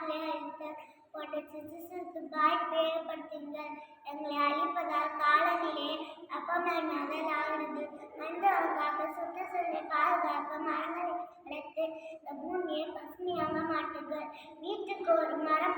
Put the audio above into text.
காட்டிலே அழைத்த போன்ற சுற்றுச்சூழலுக்கு ஏற்படுத்துங்கள் எங்களை அழிப்பதால் காலநிலை அப்பமயமாக ஆகிறது மனிதர்களுக்காக சுற்றுச்சூழலை பாதுகாக்க மரங்களை வளர்த்து இந்த பூமியை பசுமையாக மாற்றுங்கள் வீட்டுக்கு ஒரு மரம்